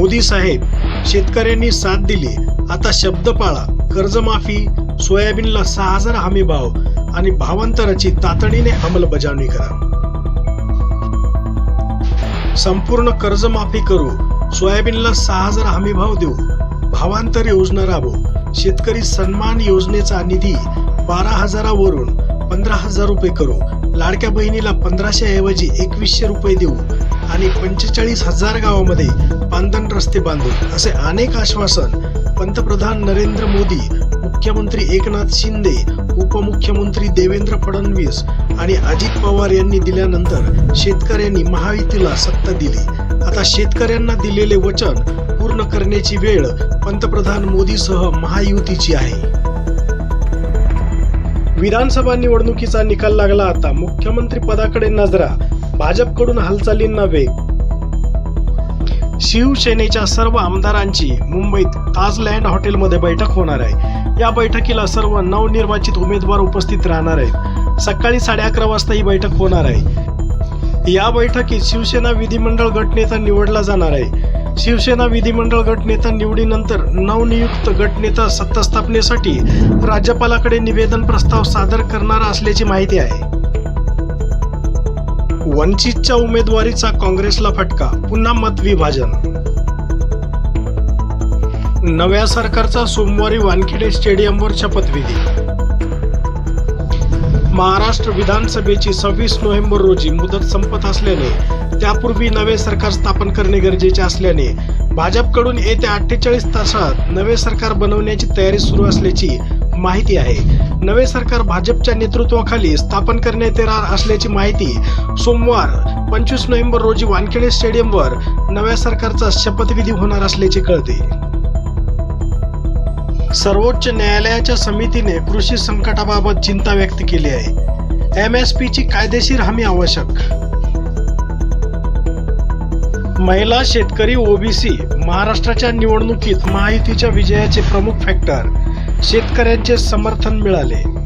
मोदी साहेब शेतकऱ्यांनी साथ दिली. आता शब्द पाळा. कर्जमाफी सोयाबीनला सहा हजार हमी भाव आणि भावांतराची तातडीने अंमलबजावणी करा. संपूर्ण कर्जमाफी करू. सोयाबीनला सहा हजार हमी भाव देऊ. भावांतर योजना राबवू. शेतकरी सन्मान योजनेचा निधी बारा हजारावरून पंधरा हजार रुपये करू. लाडक्या बहिणीला पंधराशे ऐवजी एकवीसशे रुपये देऊ. आणि पंचेचाळीस हजार गावामध्ये पांदन रस्ते बांधू असे अनेक आश्वासन पंतप्रधान नरेंद्र मोदी मुख्यमंत्री एकनाथ शिंदे उपमुख्यमंत्री देवेंद्र फडणवीस आणि अजित पवार यांनी दिल्यानंतर शेतकऱ्यांनी महायुतीला सत्ता दिली. आता शेतकऱ्यांना दिलेले वचन पूर्ण करण्याची वेळ पंतप्रधान मोदीसह महायुतीची आहे. विधानसभा निवडणुकीचा निकाल लागला आता. मुख्यमंत्री पदाकडे नजरा. भाजपकडून हालचालींना वेग. शिवसेनेच्या सर्व आमदारांची मुंबईत ताजलँड हॉटेलमध्ये बैठक होणार आहे. या बैठकीला सर्व नवनिर्वाचित उमेदवार उपस्थित राहणार आहेत. सकाळी साडे अकरा वाजता ही बैठक होणार आहे. या बैठकीत शिवसेना विधिमंडळ गटनेता निवडला जाणार आहे. शिवसेना विधिमंडळ गटनेता निवडीनंतर नवनियुक्त गटनेता सत्ता स्थापनेसाठी राज्यपालाकडे निवेदन प्रस्ताव सादर करणार असल्याची माहिती आहे. वंचितच्या उमेदवारीचा काँग्रेसला फटका पुन्हा मत विभाजन. नव्या सरकारचा सोमवारी वानखेडे स्टेडियमवर शपथविधी महाराष्ट्र विधानसभेची सव्वीस नोव्हेंबर रोजी मुदत संपत असल्याने त्यापूर्वी नवे सरकार स्थापन करणे गरजेचे असल्याने भाजपकडून येत्या अठ्ठेचाळीस तासात नवे सरकार बनवण्याची तयारी सुरू असल्याची माहिती आहे. नवे सरकार भाजपच्या नेतृत्वाखाली स्थापन करण्यात येणार असल्याची माहिती सोमवार पंचवीस नोव्हेंबर रोजी वानखेडे स्टेडियमवर नव्या सरकारचा शपथविधी होणार असल्याचे कळते. सर्वोच्च न्यायालयाच्या समितीने कृषी संकटाबाबत चिंता व्यक्त केली आहे. एम एस ची कायदेशीर हमी आवश्यक. महिला शेतकरी ओबीसी महाराष्ट्राच्या निवडणुकीत महायुतीच्या विजयाचे प्रमुख फॅक्टर शेतकऱ्यांचे समर्थन मिळाले.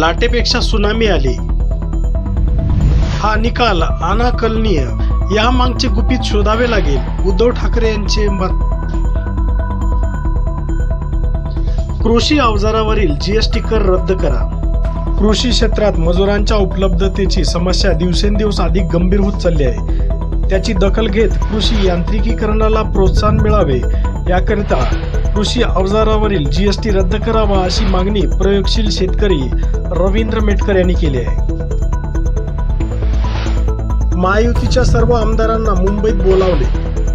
लाटेपेक्षा सुनामी आली. हा निकाल अनाकलनीय. या मागचे गुपित शोधावे लागेल उद्धव ठाकरे यांचे मत. कृषी अवजारावरील जीएसटी कर रद्द करा. कृषी क्षेत्रात मजुरांच्या उपलब्धतेची समस्या दिवसेंदिवस अधिक गंभीर होत चालली आहे. त्याची दखल घेत कृषी यांत्रिकीकरणाला प्रोत्साहन मिळावे याकरिता कृषी अवजारावरील जीएसटी रद्द करावा अशी मागणी प्रयोगशील शेतकरी रवींद्र मेटकर यांनी केली आहे. महायुतीच्या सर्व आमदारांना मुंबईत बोलावले.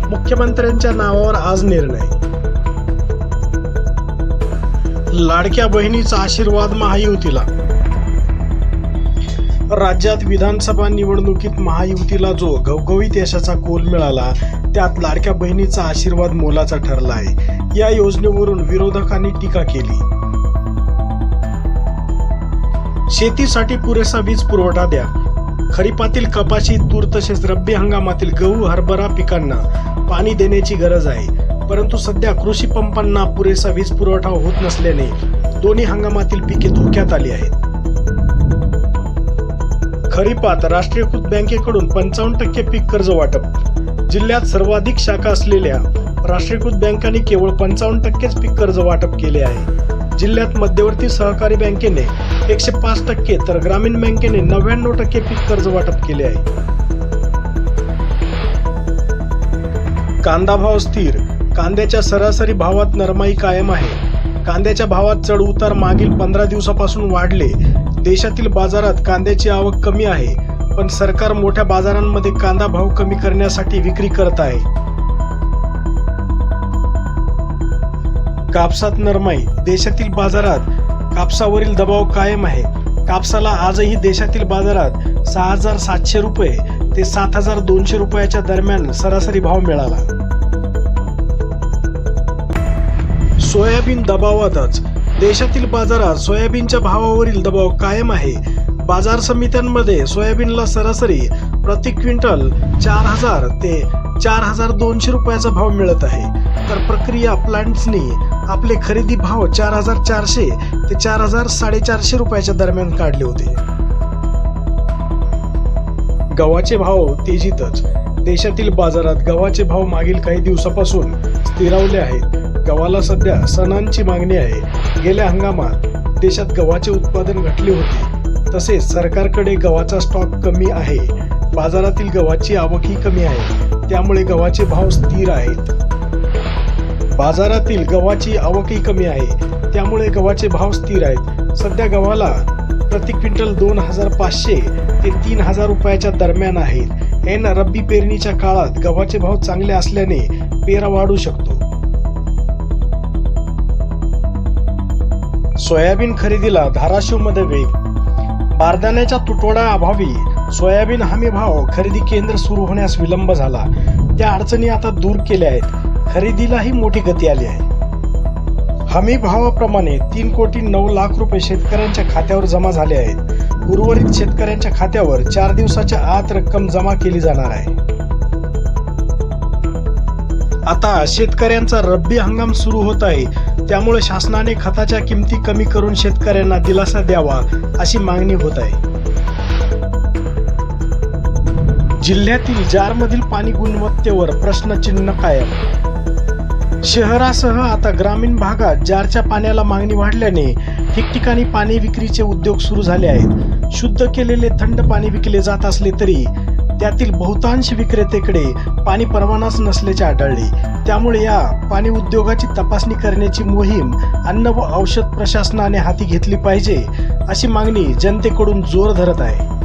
मुख्यमंत्र्यांच्या नावावर आज निर्णय. लाडक्या बहिणीचा आशीर्वाद महायुतीला. राज्यात विधानसभा निवडणुकीत महायुतीला जो घवघवीत यशाचा कोल मिळाला त्यात लाडक्या बहिणीचा आशीर्वाद मोलाचा ठरला आहे या योजनेवरून विरोधकांनी टीका केली. शेतीसाठी पुरेसा वीज पुरवठा द्या. खरीपातील कपाशी तूर तसेच रब्बी हंगामातील गहू हरभरा पिकांना पाणी देण्याची गरज आहे. परंतु सध्या कृषी पंपांना पुरेसा वीज पुरवठा होत नसल्याने दोन्ही हंगामातील पिके धोक्यात आली आहेत. खरीपात राष्ट्रीयकृत बँकेकडून पंचावन्न टक्के पीक कर्ज वाटप. जिल्ह्यात सर्वाधिक शाखा असलेल्या राष्ट्रीयकृत बँकांनी केवळ पंचावन्न टक्केच पीक कर्ज वाटप केले आहे. जिल्ह्यात मध्यवर्ती सहकारी बँकेने एकशे पाच टक्के तर ग्रामीण बँकेने नव्याण्णव टक्के पीक कर्ज वाटप केले आहे. कांदा भाव स्थिर. कांद्याच्या सरासरी भावात नरमाई कायम आहे. कांद्याच्या भावात चढ उतार मागील पंधरा दिवसापासून वाढले. देशातील बाजारात कांद्याची आवक कमी आहे पण सरकार मोठ्या बाजारांमध्ये कांदा भाव कमी करण्यासाठी विक्री करत आहे. कापसात नरमाई देशातील बाजारात कापसावरील दबाव कायम आहे. कापसाला आजही देशातील बाजारात सहा हजार सातशे रुपये ते सात हजार दोनशे रुपयाच्या दरम्यान सरासरी भाव मिळाला. सोयाबीन दबावातच देशातील बाजारात सोयाबीनच्या भावावरील दबाव कायम आहे. बाजार समित्यांमध्ये सोयाबीनला सरासरी प्रति क्विंटल चार हजार ते चार हजार दोनशे रुपयाचा भाव मिळत आहे. तर प्रक्रिया प्लांट्सनी आपले खरेदी भाव चार हजार चारशे ते चार हजार साडेचारशे रुपयाच्या दरम्यान काढले होते. गव्हाचे भाव तेजीतच. देशातील बाजारात गव्हाचे भाव मागील काही दिवसापासून स्थिरावले आहेत. गव्हाला सध्या सणांची मागणी आहे. गेल्या हंगामात देशात गव्हाचे उत्पादन घटले होते. तसेच सरकारकडे गव्हाचा स्टॉक कमी आहे. बाजारातील गव्हाची आवकही कमी आहे. त्यामुळे गव्हाचे भाव स्थिर आहेत. बाजारातील गव्हाची आवकही कमी आहे. त्यामुळे गव्हाचे भाव स्थिर आहेत. सध्या गव्हाला प्रति क्विंटल दोन हजार पाचशे ते तीन हजार रुपयाच्या दरम्यान आहेत. एन रब्बी पेरणीच्या काळात गव्हाचे भाव चांगले असल्याने पेरा वाढू शकतो. सोयाबीन खरेदीला धाराशिवमध्ये वेग. बारदाण्याच्या तुटवडा अभावी सोयाबीन हमी भाव खरेदी केंद्र सुरू होण्यास विलंब झाला. त्या अडचणी आता दूर केल्या आहेत. खरेदीलाही मोठी गती आली आहे. हमी भावाप्रमाणे तीन कोटी नऊ लाख रुपये शेतकऱ्यांच्या खात्यावर जमा झाले आहेत. उर्वरित शेतकऱ्यांच्या खात्यावर चार दिवसाच्या आत रक्कम जमा केली जाणार आहे. आता शेतकऱ्यांचा रब्बी हंगाम सुरू होत आहे. त्यामुळे शासनाने खताच्या किमती कमी करून शेतकऱ्यांना दिलासा द्यावा अशी मागणी होत आहे. जिल्ह्यातील जारमधील पाणी गुणवत्तेवर प्रश्नचिन्ह कायम. शहरासह आता ग्रामीण भागात जारच्या पाण्याला मागणी वाढल्याने ठिकठिकाणी पाणी विक्रीचे उद्योग सुरू झाले आहेत. शुद्ध केलेले थंड पाणी विकले जात असले तरी त्यातील बहुतांश विक्रेतेकडे पाणी परवानाच नसल्याचे आढळले. त्यामुळे या पाणी उद्योगाची तपासणी करण्याची मोहीम अन्न व औषध प्रशासनाने हाती घेतली पाहिजे अशी मागणी जनतेकडून जोर धरत आहे.